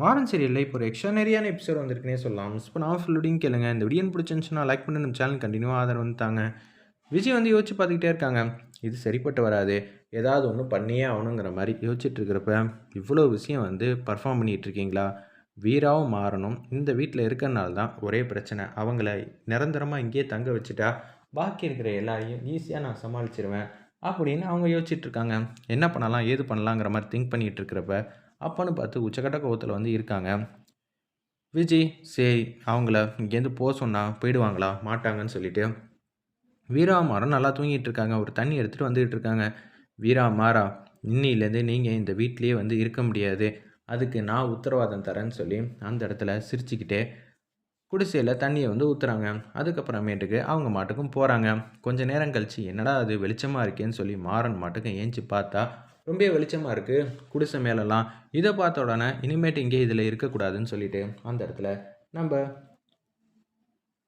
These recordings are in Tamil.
மாறன் சீரியலில் இப்போ ஒரு எக்ஸ்ட்ரானரியான எபிசோட் வந்திருக்குனே சொல்லலாம். மிஸ் பண்ணாமல் ஃபுல்லுடையும் கேளுங்க. இந்த வீடியோ பிடிச்சிருந்துச்சுன்னா லைக் பண்ணி நம்ம சேனல் கண்டினியூ ஆதரவு வந்துட்டாங்க விஜய் வந்து யோசிச்சு பார்த்துக்கிட்டே இருக்காங்க. இது சரிப்பட்டு வராது. ஏதாவது ஒன்று பண்ணியே ஆகணுங்கிற மாதிரி யோசிச்சுட்டு இருக்கிறப்ப இவ்வளோ விஷயம் வந்து பர்ஃபார்ம் பண்ணிகிட்டு இருக்கீங்களா? வீராவும் மாறணும் இந்த வீட்டில் இருக்கிறனால தான் ஒரே பிரச்சனை. அவங்கள நிரந்தரமாக இங்கேயே தங்க வச்சுட்டா பாக்கி இருக்கிற எல்லாரையும் ஈஸியாக நான் சமாளிச்சிருவேன் அப்படின்னு அவங்க யோசிச்சுட்டு இருக்காங்க. என்ன பண்ணலாம்? ஏது பண்ணலாங்கிற மாதிரி திங்க் பண்ணிகிட்டு இருக்கிறப்ப அப்பன்னு பார்த்து உச்சக்கட்ட கோவத்தில் வந்து இருக்காங்க. விஜய் சரி அவங்கள இங்கேருந்து போக சொன்னால் போயிடுவாங்களா? மாட்டாங்கன்னு சொல்லிட்டு. வீரா நல்லா தூங்கிட்டு இருக்காங்க. ஒரு தண்ணி எடுத்துகிட்டு வந்துகிட்டு இருக்காங்க. வீரா மாறா இன்னிலேருந்து நீங்கள் இந்த வீட்லேயே வந்து இருக்க முடியாது. அதுக்கு நான் உத்தரவாதம் தரேன்னு சொல்லி அந்த இடத்துல சிரிச்சுக்கிட்டே குடிசையில் தண்ணியை வந்து ஊற்றுறாங்க அதுக்கப்புறமேட்டுக்கு அவங்க மாட்டுக்கும் போகிறாங்க கொஞ்ச நேரம் கழித்து என்னடா அது வெளிச்சமாக இருக்கேன்னு சொல்லி மாறன் மாட்டுக்கும் ஏஞ்சி பார்த்தா ரொம்ப வெளிச்சமாக இருக்குது குடிசை மேலெல்லாம் இதை பார்த்த உடனே இனிமேட்டு இங்கே இதில் இருக்கக்கூடாதுன்னு சொல்லிட்டு அந்த இடத்துல நம்ம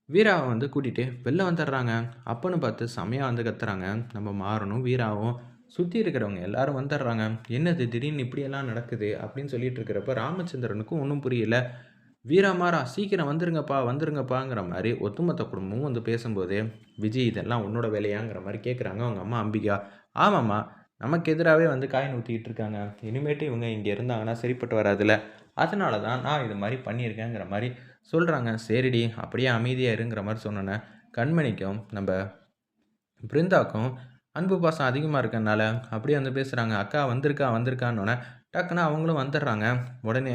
வீராவை வந்து கூட்டிகிட்டு வெளில வந்துடுறாங்க. அப்பன்னு பார்த்து செமையாக வந்து கத்துறாங்க. நம்ம மாறணும் வீராவும் சுற்றி இருக்கிறவங்க எல்லாரும் வந்துடுறாங்க. என்னது திடீர்னு இப்படியெல்லாம் நடக்குது அப்படின்னு சொல்லிட்டு இருக்கிறப்ப ராமச்சந்திரனுக்கும் ஒன்றும் புரியல. வீரா மாறா சீக்கிரம் வந்துருங்கப்பா வந்துருங்கப்பாங்கிற மாதிரி ஒத்துமொத்த குடும்பமும் வந்து பேசும்போது விஜய் இதெல்லாம் உன்னோட வேலையாங்கிற மாதிரி கேட்குறாங்க அவங்க அம்மா அம்பிகா. ஆமாம்மா நமக்கு எதிராகவே வந்து காயின் ஊற்றிக்கிட்டு இருக்காங்க இனிமேட்டு இவங்க இங்கே இருந்தாங்கன்னா சரிப்பட்டு வராதுல்ல. அதனால தான் நான் இது மாதிரி பண்ணியிருக்கேங்கிற மாதிரி சொல்கிறாங்க சரிடி அப்படியே அமைதியாக இருங்கிற மாதிரி சொன்னோன்னே கண்மணிக்கும் நம்ம பிருந்தாக்கும் அன்பு பாசம் அதிகமாக இருக்கனால அப்படியே வந்து பேசுகிறாங்க அக்கா வந்திருக்கா வந்திருக்கான்னொன்னே டக்குன்னு அவங்களும் வந்துடுறாங்க. உடனே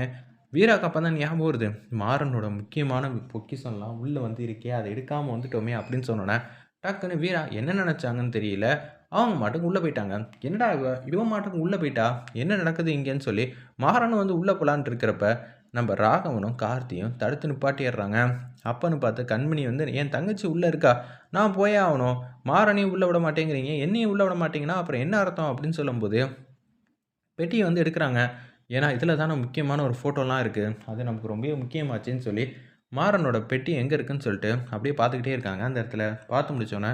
வீராக்கு அப்போ தான் ஞாபகம் வருது. மாறனோட முக்கியமான பொக்கிஷம்லாம் உள்ளே வந்து இருக்கே அதை எடுக்காமல் வந்துட்டோமே அப்படின்னு சொன்னோன்னே டக்குன்னு வீரா என்ன நினச்சாங்கன்னு தெரியல. அவங்க மாட்டுக்கு உள்ளே போயிட்டாங்க. என்னடா இவ? இவன் மாட்டுக்கு உள்ளே போயிட்டா? என்ன நடக்குது இங்கேன்னு சொல்லி மாறனும் வந்து உள்ளே போகலான்ட்டு இருக்கிறப்ப நம்ம ராகவனும் கார்த்தியும் தடுத்து நிப்பாட்டிடுறாங்க. அப்பன்னு பார்த்து கண்மணி வந்து என் தங்கச்சி உள்ளே இருக்கா? நான் போயே ஆகணும். மாறனையும் உள்ளே விட மாட்டேங்கிறீங்க. என்னையும் உள்ளே விட மாட்டீங்கன்னா அப்புறம் என்ன அர்த்தம்? அப்படின்னு சொல்லும்போது பெட்டியை வந்து எடுக்கிறாங்க. ஏன்னா இதில் தானே முக்கியமான ஒரு ஃபோட்டோலாம் இருக்குது அது நமக்கு ரொம்ப முக்கியமாச்சுன்னு சொல்லி மாறனோட பெட்டி எங்கே இருக்குன்னு சொல்லிட்டு அப்படியே பார்த்துக்கிட்டே இருக்காங்க. அந்த இடத்துல பார்த்து முடிச்சோன்னே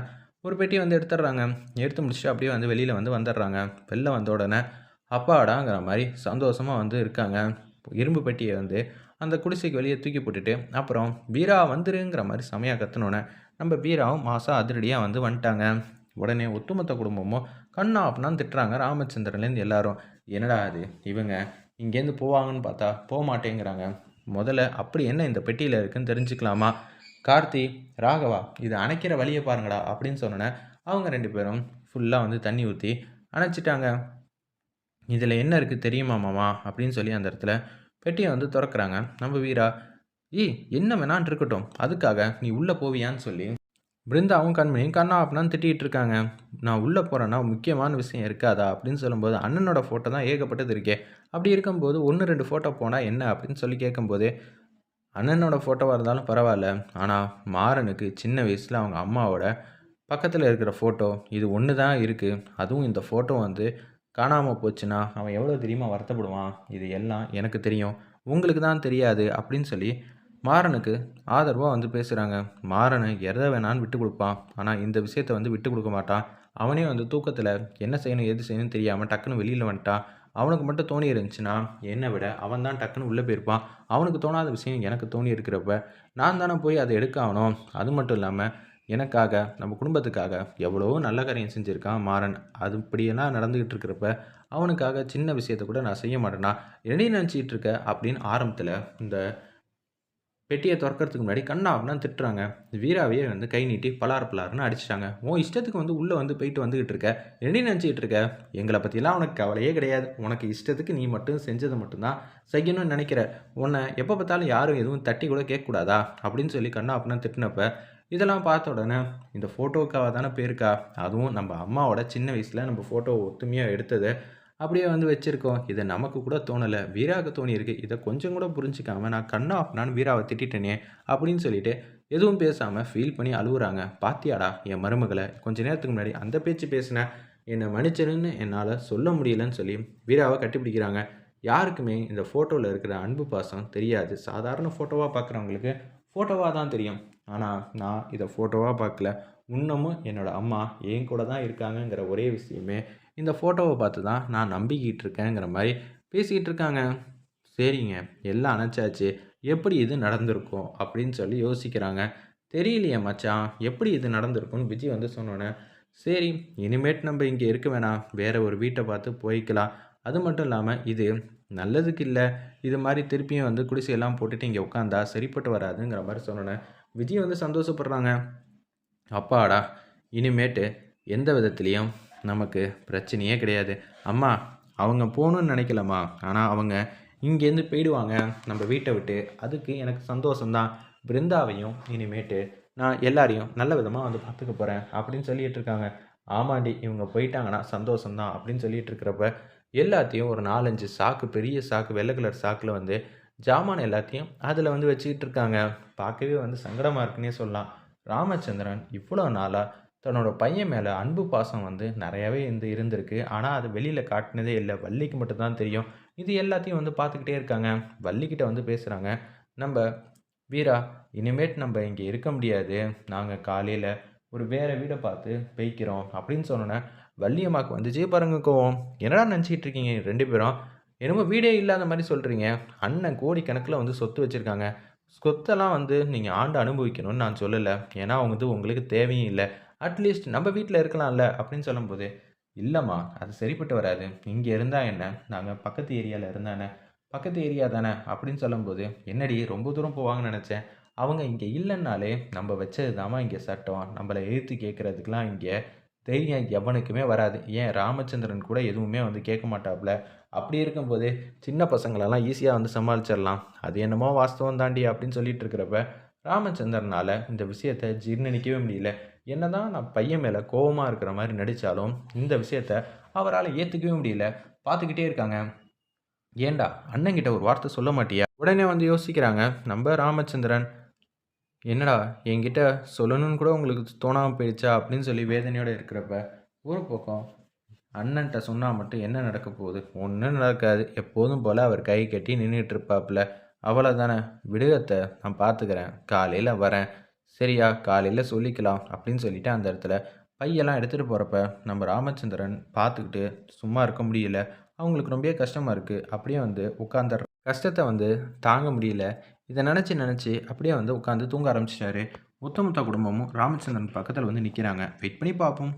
ஒரு பெட்டி வந்து எடுத்துடுறாங்க. எடுத்து முடிச்சுட்டு அப்படியே வந்து வெளியில் வந்து வந்துடுறாங்க. வெளில வந்த உடனே அப்பாடாங்கிற மாதிரி சந்தோஷமாக வந்து இருக்காங்க. இரும்பு பெட்டியை வந்து அந்த குடிசைக்கு வெளியே தூக்கி போட்டுட்டு அப்புறம் வீரா வந்துருங்கிற மாதிரி செமையாக கத்துனோன்னே நம்ம வீராவும் மாதம் அதிரடியாக வந்து வந்துட்டாங்க. உடனே ஒட்டுமொத்த குடும்பமும் கண்ணா அப்படின்னா திட்டுறாங்க. ராமச்சந்திரன்லேருந்து எல்லாரும் என்னடா அது இவங்க இங்கேருந்து போவாங்கன்னு பார்த்தா போக மாட்டேங்கிறாங்க. முதல்ல அப்படி என்ன இந்த பெட்டியில் இருக்குன்னு தெரிஞ்சுக்கலாமா? கார்த்தி ராகவா இது அணைக்கிற வழியை பாருங்கடா அப்படின்னு சொன்னோன்னே அவங்க ரெண்டு பேரும் ஃபுல்லாக வந்து தண்ணி ஊற்றி அணைச்சிட்டாங்க. இதில் என்ன இருக்குது தெரியுமா மாமா? அப்படின்னு சொல்லி அந்த இடத்துல பெட்டியை வந்து திறக்கிறாங்க. நம்ம வீரா ஏய் என்ன வேணான் இருக்கட்டும். அதுக்காக நீ உள்ளே போவியான்னு சொல்லி பிருந்தாவும் கண்மணியும் கண்ணா அப்படின்னு திட்டிகிட்டு இருக்காங்க. நான் உள்ளே போகிறேன்னா முக்கியமான விஷயம் இருக்காதா? அப்படின்னு சொல்லும்போது அண்ணனோட ஃபோட்டோ தான் ஏகப்பட்டது இருக்கே. அப்படி இருக்கும்போது ஒன்று ரெண்டு ஃபோட்டோ போனால் என்ன? அப்படின்னு சொல்லி கேட்கும்போது அண்ணனோட ஃபோட்டோவாக இருந்தாலும் பரவாயில்ல. ஆனால் மாறனுக்கு சின்ன வயசில் அவங்க அம்மாவோட பக்கத்தில் இருக்கிற ஃபோட்டோ இது ஒன்று தான் இருக்குது அதுவும் இந்த ஃபோட்டோ வந்து காணாமல் போச்சுன்னா அவன் எவ்வளோ தெரியுமா வருத்தப்படுவான்? இது எல்லாம் எனக்கு தெரியும். உங்களுக்கு தான் தெரியாது. அப்படின்னு சொல்லி மாறனுக்கு ஆதரவாக வந்து பேசுகிறாங்க மாறனை எதை வேணான்னு விட்டு கொடுப்பான். ஆனால் இந்த விஷயத்தை வந்து விட்டு கொடுக்க மாட்டான். அவனே வந்து தூக்கத்தில் என்ன செய்யணும் எது செய்யணும்னு தெரியாமல் டக்குன்னு வெளியில் வந்துட்டான். அவனுக்கு மட்டும் தோணி இருந்துச்சுன்னா என்னை விட அவன் தான் டக்குன்னு உள்ளே போயிருப்பான். அவனுக்கு தோணாத விஷயம் எனக்கு தோணி இருக்கிறப்ப நான் தானே போய் அதை எடுக்க ஆகணும் அது மட்டும் இல்லாமல் எனக்காக நம்ம குடும்பத்துக்காக எவ்வளோ நல்ல காரியம் செஞ்சுருக்கான் மாறன். அது இப்படியெல்லாம் நடந்துக்கிட்டு இருக்கிறப்ப அவனுக்காக சின்ன விஷயத்த கூட நான் செய்ய மாட்டேனா? என்னையும் நினச்சிக்கிட்டு இருக்க அப்படின்னு ஆரம்பத்தில் இந்த பெட்டியை திறக்கிறதுக்கு முன்னாடி கண்ணா அப்படின்னு திட்டுறாங்க. வீராவையே வந்து கை நீட்டி பலார் பலார்னு அடிச்சிட்டாங்க. உன் இஷ்டத்துக்கு வந்து உள்ளே வந்து போயிட்டு வந்துக்கிட்டு இருக்க. என்ன நினச்சிக்கிட்டு இருக்க? எங்களை பற்றிலாம் உனக்கு கவலையே கிடையாது. உனக்கு இஷ்டத்துக்கு நீ மட்டும் செஞ்சதை மட்டும்தான் செய்யணும்னு நினைக்கிற. உன்னை எப்போ பார்த்தாலும் யாரும் எதுவும் தட்டி கூட கேட்கக்கூடாதா? அப்படின்னு சொல்லி கண்ணா அப்படின்னு திட்டினப்ப இதெல்லாம் பார்த்த உடனே இந்த ஃபோட்டோக்காக தானே போயிருக்கா? அதுவும் நம்ம அம்மாவோட சின்ன வயசில் நம்ம ஃபோட்டோ ஒத்துமையாக எடுத்தது அப்படியே வந்து வச்சுருக்கோம். இதை நமக்கு கூட தோணலை. வீராவுக்கு தோணியிருக்கு. இதை கொஞ்சம் கூட புரிஞ்சிக்காமல் நான் கண்ணா நான் வீராவை திட்டிட்டேனே அப்படின்னு சொல்லிட்டு எதுவும் பேசாமல் ஃபீல் பண்ணி அழுகுறாங்க பாத்தியாடா என் மருமகளை? கொஞ்ச நேரத்துக்கு முன்னாடி அந்த பேச்சு பேசினேன் என்னை மன்னிச்சிருன்னு என்னால் சொல்ல முடியலன்னு சொல்லி வீராவை கட்டிப்பிடிக்கிறாங்க. யாருக்குமே இந்த ஃபோட்டோவில் இருக்கிற அன்பு பாசம் தெரியாது. சாதாரண ஃபோட்டோவாக பார்க்குறவங்களுக்கு ஃபோட்டோவாக தான் தெரியும். ஆனால் நான் இதை ஃபோட்டோவாக பார்க்கல இன்னமும் என்னோடய அம்மா என் கூட தான் இருக்காங்கங்கிற ஒரே விஷயமே இந்த ஃபோட்டோவை பார்த்து தான் நான் நம்பிக்கிட்டு இருக்கேங்கிற மாதிரி பேசிக்கிட்டு இருக்காங்க சரிங்க எல்லாம் அணைச்சாச்சு. எப்படி இது நடந்திருக்கும்? அப்படின்னு சொல்லி யோசிக்கிறாங்க. தெரியலையே மச்சான் எப்படி இது நடந்திருக்கும்னு விஜய் வந்து சொன்னோன்னே சரி இனிமேட் நம்ம இங்கே இருக்க வேணாம். வேறு ஒரு வீட்டை பார்த்து போய்க்கலாம். அது மட்டும் இல்லாமல் இது நல்லதுக்கு இல்லை. இது மாதிரி திருப்பியும் வந்து குடிசையெல்லாம் போட்டுட்டு இங்கே உட்காந்தா சரிப்பட்டு வராதுங்கிற மாதிரி சொன்னோன்னே விஜய் வந்து சந்தோஷப்படுறாங்க. அப்பாடா இனிமேட்டு எந்த விதத்துலேயும் நமக்கு பிரச்சனையே கிடையாது. அம்மா அவங்க போகணுன்னு நினைக்கலம்மா. ஆனால் அவங்க இங்கேருந்து போயிடுவாங்க. நம்ம வீட்டை விட்டு. அதுக்கு எனக்கு சந்தோஷம்தான். பிருந்தாவையும் இனிமேட்டு நான் எல்லாரையும் நல்ல விதமாக வந்து பார்த்துக்க போகிறேன் அப்படின்னு சொல்லிட்டு இருக்காங்க. ஆமாண்டி இவங்க போயிட்டாங்கன்னா சந்தோஷம்தான் அப்படின்னு சொல்லிட்டு இருக்கிறப்ப எல்லாத்தையும் ஒரு நாலஞ்சு சாக்கு பெரிய சாக்கு வெள்ளை கலர் சாக்கில் வந்து ஜாமான் எல்லாத்தையும் அதில் வந்து வச்சுக்கிட்டு இருக்காங்க. பார்க்கவே வந்து சங்கடமாக இருக்குன்னே சொல்லலாம். ராமச்சந்திரன் இவ்வளோ நாளாக தன்னோட பையன் மேலே அன்பு பாசம் வந்து நிறையாவே இருந்து இருந்திருக்கு. ஆனால் அது வெளியில் காட்டினதே இல்லை. வள்ளிக்கு மட்டும்தான் தெரியும். இது எல்லாத்தையும் வந்து பார்த்துக்கிட்டே இருக்காங்க. வள்ளிக்கிட்ட வந்து பேசுகிறாங்க நம்ம வீரா இனிமேட் நம்ம இங்கே இருக்க முடியாது. நாங்கள் காலையில் ஒரு வேறு வீடை பார்த்து பெய்க்கிறோம். அப்படின்னு சொன்னோன்னே வள்ளியம்மாவுக்கு வந்துச்சு பாருங்க கோவம். என்னடா நினச்சிக்கிட்டு இருக்கீங்க ரெண்டு பேரும்? என்னமோ வீடே இல்லாத மாதிரி சொல்கிறீங்க அண்ணன் கோடிக்கணக்கில் வந்து சொத்து வச்சுருக்காங்க. சொத்தெல்லாம் வந்து நீங்கள் ஆண்டு அனுபவிக்கணும்னு நான் சொல்லலை. ஏன்னா அவங்க வந்து உங்களுக்கு தேவையும் இல்லை. அட்லீஸ்ட் நம்ம வீட்டில் இருக்கலாம்ல அப்படின்னு சொல்லும்போது இல்லைம்மா அது சரிப்பட்டு வராது. இங்கே இருந்தால் என்ன? நாங்கள் பக்கத்து ஏரியாவில் இருந்தானே? பக்கத்து ஏரியா தானே? அப்படின்னு சொல்லும்போது என்னடி ரொம்ப தூரம் போவாங்கன்னு நினச்சேன். அவங்க இங்கே இல்லைன்னாலே நம்ம வச்சது தாம்மா இங்கே சட்டம். நம்மளை எழுத்து கேட்குறதுக்கெலாம் இங்கே தைரியம் எவனுக்குமே வராது. ஏன் ராமச்சந்திரன் கூட எதுவுமே வந்து கேட்க மாட்டாப்புல அப்படி இருக்கும்போது சின்ன பசங்களெல்லாம் ஈஸியாக வந்து சமாளிச்சிடலாம். அது என்னமோ வாஸ்தவம் தாண்டி அப்படின்னு சொல்லிட்டு இருக்கிறப்ப ராமச்சந்திரனால் இந்த விஷயத்தை ஜீர்ணிக்கவே முடியல. என்ன தான் நான் பையன் மேலே கோவமாக இருக்கிற மாதிரி நடித்தாலும் இந்த விஷயத்த அவரால் ஏற்றுக்கவே முடியல. பார்த்துக்கிட்டே இருக்காங்க. ஏண்டா அண்ணங்கிட்ட ஒரு வார்த்தை சொல்ல மாட்டியா? உடனே வந்து யோசிக்கிறாங்க. நம்ம ராமச்சந்திரன் என்னடா என்கிட்ட சொல்லணும்னு கூட உங்களுக்கு தோணாமல் போயிடுச்சா? அப்படின்னு சொல்லி வேதனையோடு இருக்கிறப்ப ஒரு பக்கம் அண்ணன்ட்ட சொன்னால் மட்டும் என்ன நடக்க போகுது? ஒன்றும் நடக்காது. எப்போதும் போல் அவர் கை கட்டி நின்றுட்டு இருப்பாப்புல. அவ்வளோதானே விடுகத்தை நான் பார்த்துக்கிறேன் காலையில் வரேன். சரியா காலையில் சொல்லிக்கலாம் அப்படின்னு சொல்லிட்டு அந்த இடத்துல பையெல்லாம் எடுத்துகிட்டு போகிறப்ப நம்ம ராமச்சந்திரன் பார்த்துக்கிட்டு சும்மா இருக்க முடியல அவங்களுக்கு ரொம்ப கஷ்டமாக இருக்குது அப்படியே வந்து உட்காந்துடுற கஷ்டத்தை வந்து தாங்க முடியல. இதை நினச்சி நினச்சி அப்படியே வந்து உட்காந்து தூங்க ஆரம்பிச்சிட்டாரு. ஒத்தமொத்த குடும்பமும் ராமச்சந்திரன் பக்கத்தில் வந்து நிற்கிறாங்க வெயிட் பண்ணி பார்ப்போம்.